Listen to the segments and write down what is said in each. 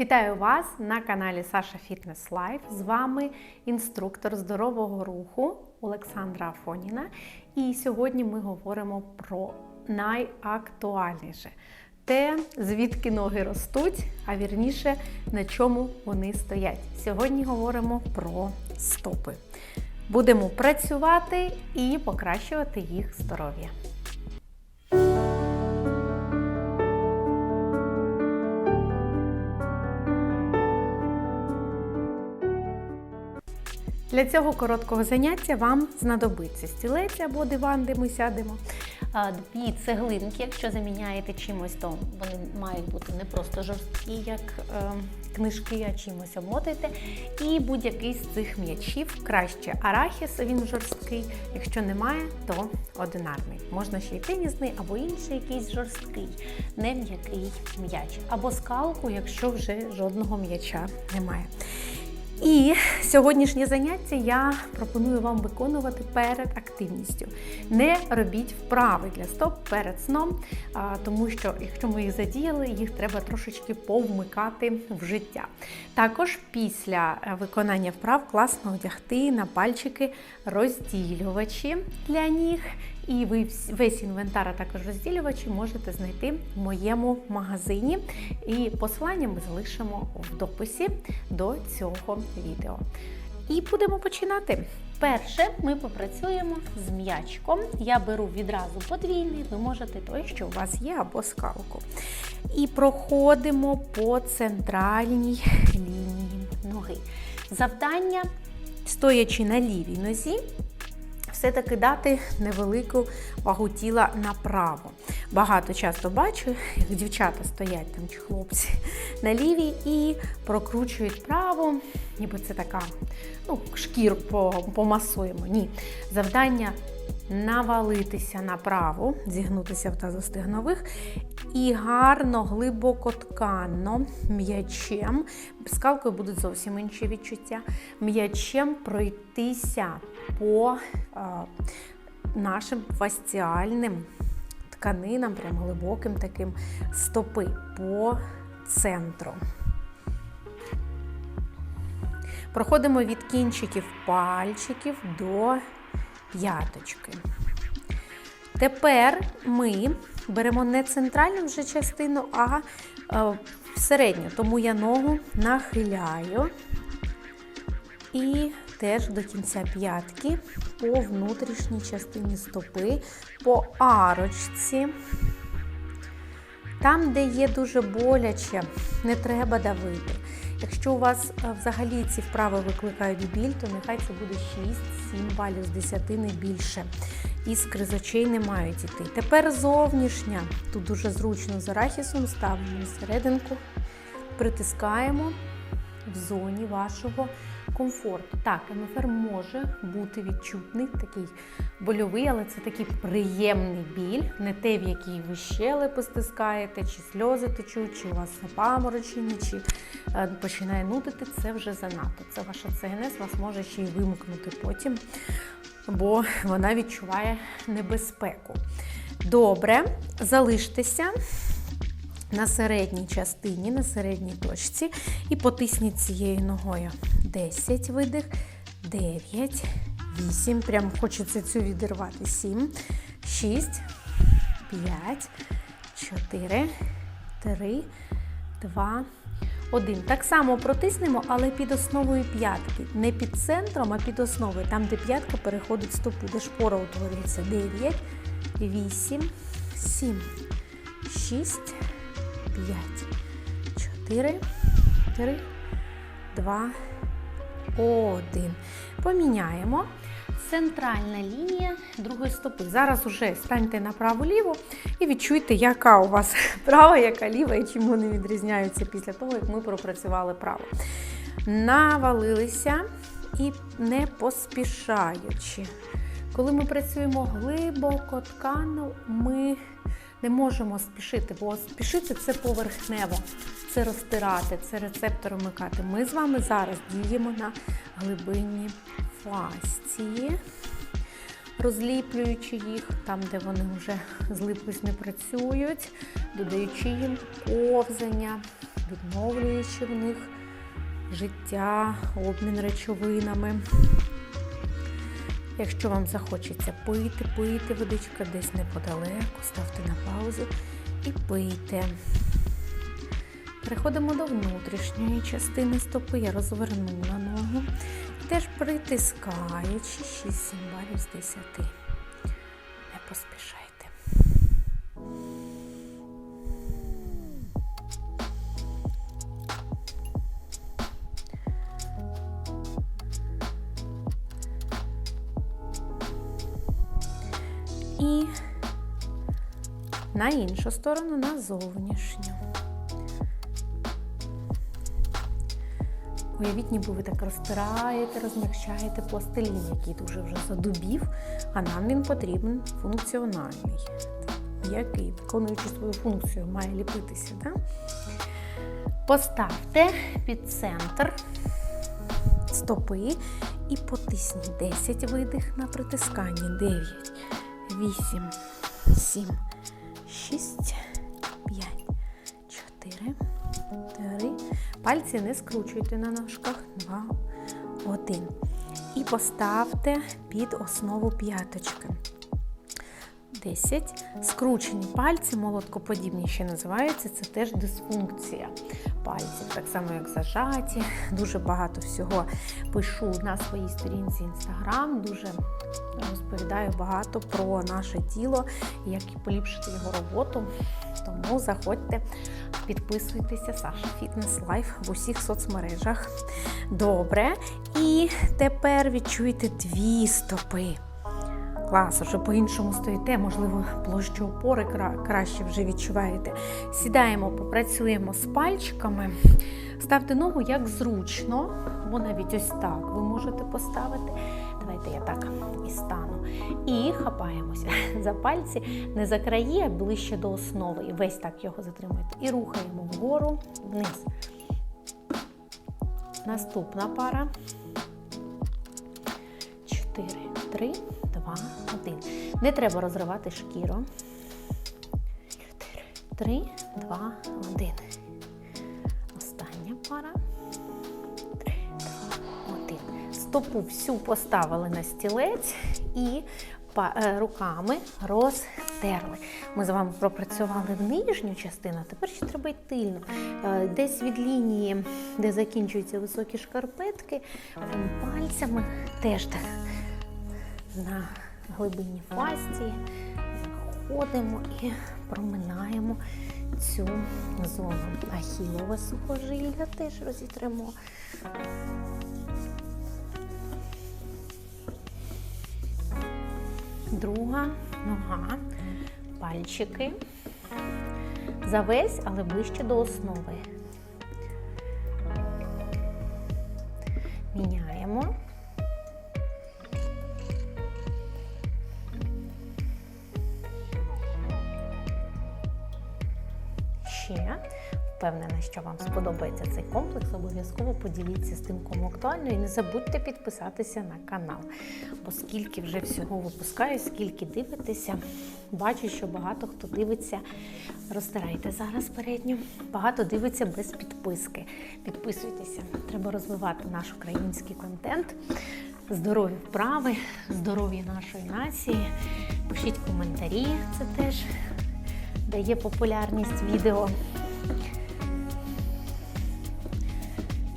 Вітаю вас на каналі Саша Фітнес Лайф. З вами інструктор здорового руху Олександра Афоніна. І сьогодні ми говоримо про найактуальніше те, звідки ноги ростуть, а вірніше на чому вони стоять. Сьогодні говоримо про стопи. Будемо працювати і покращувати їх здоров'я. Для цього короткого заняття вам знадобиться стілець або диван, де ми сядемо. Дві цеглинки, якщо заміняєте чимось, то вони мають бути не просто жорсткі, як е, книжки, а чимось обмотайте. І будь-який з цих м'ячів краще арахіс, він жорсткий. Якщо немає, то одинарний. Можна ще й тенісний або інший якийсь жорсткий, не м'який м'яч. Або скалку, якщо вже жодного м'яча немає. І сьогоднішнє заняття я пропоную вам виконувати перед активністю. Не робіть вправи для стоп перед сном, тому що якщо ми їх задіяли, їх треба трошечки повмикати в життя. Також після е, виконання вправ класно одягти на пальчики розділювачі для ніг. І ви весь інвентар, а також розділювачі можете знайти в моєму магазині. І посилання ми залишимо в дописі до цього відео. І будемо починати. Перше, ми попрацюємо з м'ячком. Я беру відразу подвійний, ви можете той, що у вас є, або скалку. І проходимо по центральній лінії ноги. Завдання, стоячи на лівій нозі, все-таки дати невелику вагу тіла направо. Багато часто бачу, як дівчата стоять там чи хлопці на лівій і прокручують право, ніби це така, ну, шкір помасуємо. Ні. Завдання навалитися направо, зігнутися в тазостегнових і гарно, глибоко тканно м'ячем. Скалкою будуть зовсім інші відчуття. М'ячем пройтися по а, нашим фасціальним тканинам, прям глибоким таким стопи по центру. Проходимо від кінчиків пальчиків до п'яточки. Тепер ми беремо не центральну вже частину, а е, середню. Тому я ногу нахиляю і теж до кінця п'ятки по внутрішній частині стопи, по арочці. Там, де є дуже боляче, не треба давити. Якщо у вас е, взагалі ці вправи викликають біль, то нехай це буде 6-7 балів з 10 не більше. Іскри з очей не мають іти. Тепер зовнішня. Тут дуже зручно з арахісом ставимо серединку, притискаємо в зоні вашого комфорту. Так, МФР може бути відчутний, такий больовий, але це такий приємний біль, не те, в який ви щелепи стискаєте, чи сльози течуть, чи у вас запаморочення, чи е, починає нудити, це вже занадто. Це ваша ЦНС вас може ще й вимкнути потім, бо вона відчуває небезпеку. Добре, залиштеся на середній частині, на середній точці. І потисніть цією ногою. 10 видих, 9, 8. Прям хочеться цю відірвати. 7, 6, 5, 4, 3, 2, 1. Так само протиснемо, але під основою п'ятки. Не під центром, а під основою. Там, де п'ятка переходить стопу, де шпора утворюється. 9, 8, 7, 6, 5, 4, 3, 2, 1. Поміняємо. Центральна лінія другої стопи. Зараз уже станьте на праву-ліву і відчуйте, яка у вас права, яка ліва і чим вони відрізняються після того, як ми пропрацювали право. Навалилися і не поспішаючи. Коли ми працюємо глибоко ткано, ми не можемо спішити, бо спішити це поверхнево, це розтирати, це рецептор вмикати. Ми з вами зараз діємо на глибинні фасції, розліплюючи їх там, де вони вже злиплись, не працюють, додаючи їм ковзання, відновлюючи в них життя, обмін речовинами. Якщо вам захочеться пити, пийте водичка десь неподалеку, ставте на паузу і пийте. Переходимо до внутрішньої частини стопи. Я розвернула ногу. Теж притискаючи 6-7 балів з 10. Не поспішайте. На іншу сторону, на зовнішню. Уявіть, ніби ви так розтираєте, розмягчаєте пластилін, який дуже вже задубів, а нам він потрібен функціональний, який, виконуючи свою функцію, має ліпитися. Да? Поставте під центр стопи і потисніть 10 видих на притисканні. 9, 8, 7, 6, 5, 4, 3. Пальці не скручуйте на ножках. 2, 1. І поставте під основу п'яточки. 10. Скручені пальці, молоткоподібні ще називаються, це теж дисфункція пальців, так само як зажаті. Дуже багато всього пишу на своїй сторінці Instagram, дуже розповідаю багато про наше тіло, як поліпшити його роботу. Тому заходьте, підписуйтеся, Саша Фітнес Лайф в усіх соцмережах. Добре. І тепер відчуйте дві стопи. Клас, вже по-іншому стоїте, можливо, площу опори краще вже відчуваєте. Сідаємо, попрацюємо з пальчиками. Ставте ногу як зручно, або навіть ось так ви можете поставити. Давайте я так і стану. І хапаємося за пальці, не за краї, а ближче до основи. І весь так його затримуєте. І рухаємо вгору, вниз. Наступна пара. 4, 3, 2, 1. Не треба розривати шкіру. 4, 3, 2, 1. Остання пара. 3, 2, 1. Стопу всю поставили на стілець і е, руками розтерли. Ми з вами пропрацювали нижню частину, а тепер ще треба й тильну. Е, Десь від лінії, де закінчуються високі шкарпетки, пальцями теж так на глибині фасції заходимо і проминаємо цю зону. Ахілове сухожилля теж розітремо. Друга нога, пальчики. Завесь, але ближче до основи. Впевнена, що вам сподобається цей комплекс. Обов'язково поділіться з тим, кому актуально. І не забудьте підписатися на канал. Бо скільки вже всього випускаю, скільки дивитеся, бачу, що багато хто дивиться. Розтирайте зараз передню. Багато дивиться без підписки. Підписуйтеся. Треба розвивати наш український контент. Здорові вправи, здоров'я нашої нації. Пишіть коментарі, це теж дає популярність відео.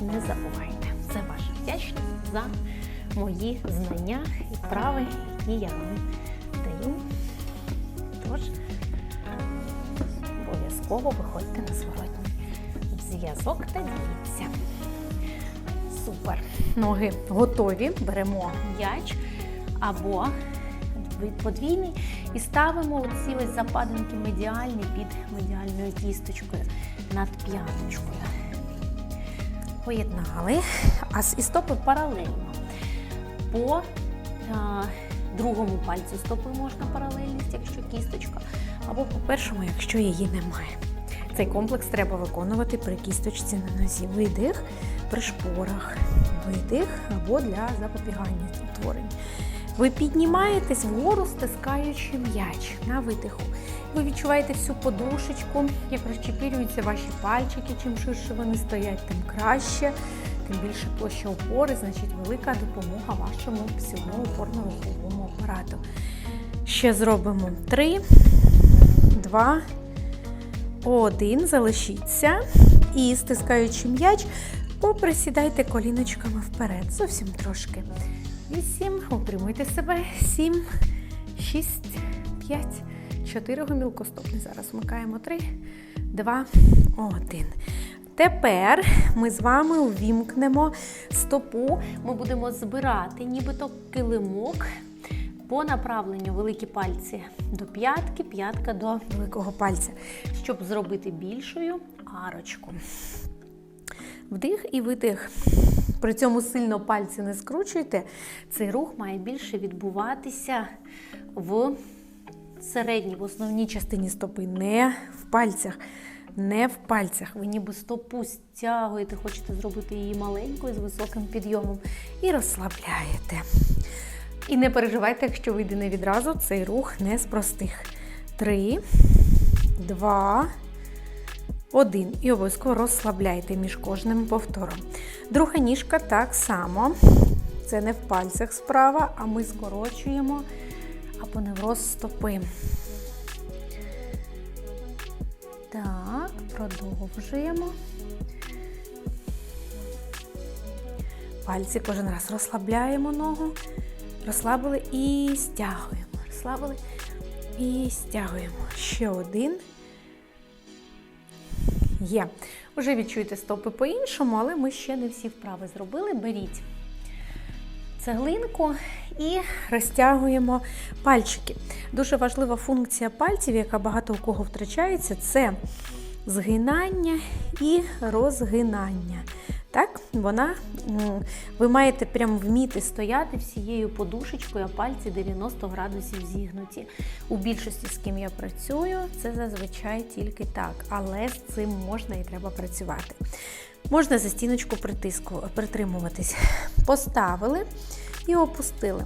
Не забувайте, це ваша вдячність за мої знання і вправи, які я вам даю. Тож, обов'язково виходьте на зворотній зв'язок та дивіться. Супер. Ноги готові. Беремо м'яч або подвійний і ставимо оці ось западинки медіальні під медіальною кісточкою над п'яточкою. Поєднали, а і стопи паралельно. По а, другому пальцю стопи можна паралельність, якщо кісточка, або по першому, якщо її немає. Цей комплекс треба виконувати при кісточці на нозі. Видих при шпорах, видих або для запобігання утворень Ви піднімаєтесь вгору, стискаючи м'яч на видиху. Ви відчуваєте всю подушечку, як розчепірюються ваші пальчики. Чим ширше вони стоять, тим краще, тим більше площа опори, значить велика допомога вашому всьому опорно-руховому апарату. Ще зробимо три, два, один. Залишіться. І стискаючи м'яч, поприсідайте коліночками вперед. Зовсім трошки. Вісім. Утримуйте себе. Сім, шість, п'ять, чотири. Гомілкостопний. Зараз вмикаємо три, два, один. Тепер ми з вами увімкнемо стопу. Ми будемо збирати, нібито килимок по направленню великі пальці до п'ятки, п'ятка до великого пальця, щоб зробити більшою арочку. Вдих і видих. При цьому сильно пальці не скручуйте. Цей рух має більше відбуватися в середній, в основній частині стопи, не в пальцях. Не в пальцях. Ви ніби стопу стягуєте, хочете зробити її маленькою з високим підйомом і розслабляєте. І не переживайте, якщо вийде не відразу, цей рух не з простих. Три, два, один. І обов'язково розслабляйте між кожним повтором. Друга ніжка так само. Це не в пальцях справа, а ми скорочуємо апоневроз стопи. Так, продовжуємо. Пальці кожен раз розслабляємо ногу. Розслабили і стягуємо. Розслабили і стягуємо. Ще один. Є. Уже відчуєте стопи по-іншому, але ми ще не всі вправи зробили. Беріть цеглинку і розтягуємо пальчики. Дуже важлива функція пальців, яка багато у кого втрачається, це згинання і розгинання. Так, вона, ви маєте прям вміти стояти всією подушечкою, а пальці 90 градусів зігнуті. У більшості, з ким я працюю, це зазвичай тільки так, але з цим можна і треба працювати. Можна за стіночку притиску, притримуватись. Поставили і опустили.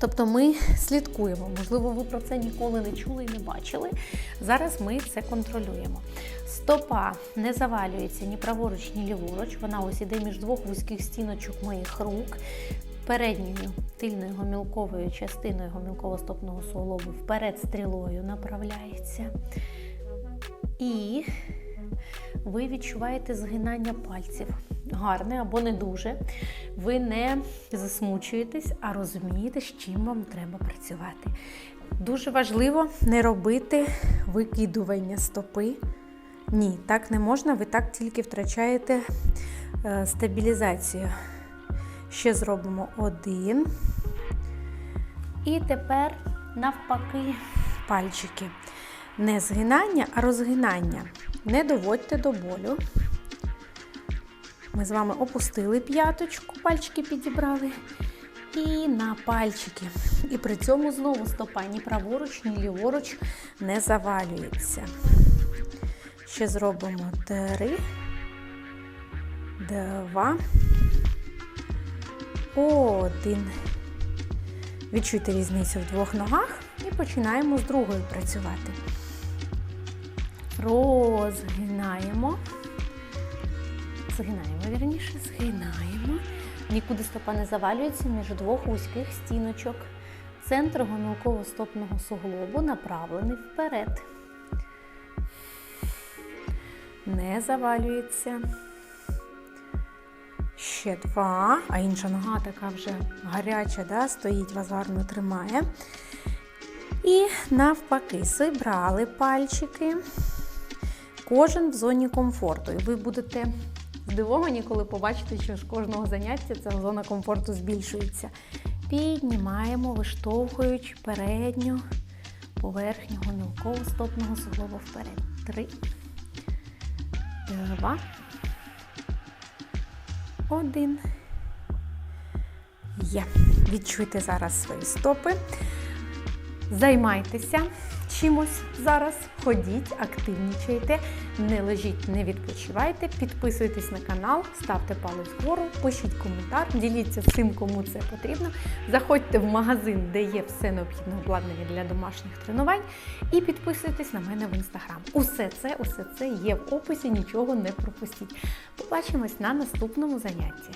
Тобто ми слідкуємо, можливо, ви про це ніколи не чули і не бачили. Зараз ми це контролюємо. Стопа не завалюється ні праворуч, ні ліворуч. Вона ось іде між двох вузьких стіночок моїх рук. Передньою тильною гомілковою частиною гомілково-стопного суглобу вперед стрілою направляється. І ви відчуваєте згинання пальців. Гарне або не дуже. Ви не засмучуєтесь, а розумієте, з чим вам треба працювати. Дуже важливо не робити викидування стопи. Ні, так не можна, ви так тільки втрачаєте е, стабілізацію. Ще зробимо один. І тепер, навпаки, пальчики. Не згинання, а розгинання. Не доводьте до болю. Ми з вами опустили п'яточку, пальчики підібрали. І на пальчики. І при цьому знову стопа ні праворуч, ні ліворуч не завалюється. Ще зробимо три, два, один. Відчуйте різницю в двох ногах і починаємо з другою працювати. Розгинаємо. Згинаємо, вірніше, згинаємо. Нікуди стопа не завалюється між двох вузьких стіночок. Центр гомілково-стопного суглобу направлений вперед. Не завалюється. Ще два. А інша нога така вже гаряча, да, стоїть, вас гарно тримає. І навпаки, зібрали пальчики. Кожен в зоні комфорту. І ви будете здивовані, коли побачите, що з кожного заняття ця зона комфорту збільшується. Піднімаємо, виштовхуючи передню поверхню гомілково стопного суглобу вперед. Три. Два. Один. Є. Відчуйте зараз свої стопи. Займайтеся. Чимось зараз. Ходіть, активнічайте, не лежіть, не відпочивайте. Підписуйтесь на канал, ставте палець вгору, пишіть коментар, діліться цим, кому це потрібно. Заходьте в магазин, де є все необхідне обладнання для домашніх тренувань, і підписуйтесь на мене в інстаграм. Усе це, усе це є в описі, нічого не пропустіть. Побачимось на наступному занятті.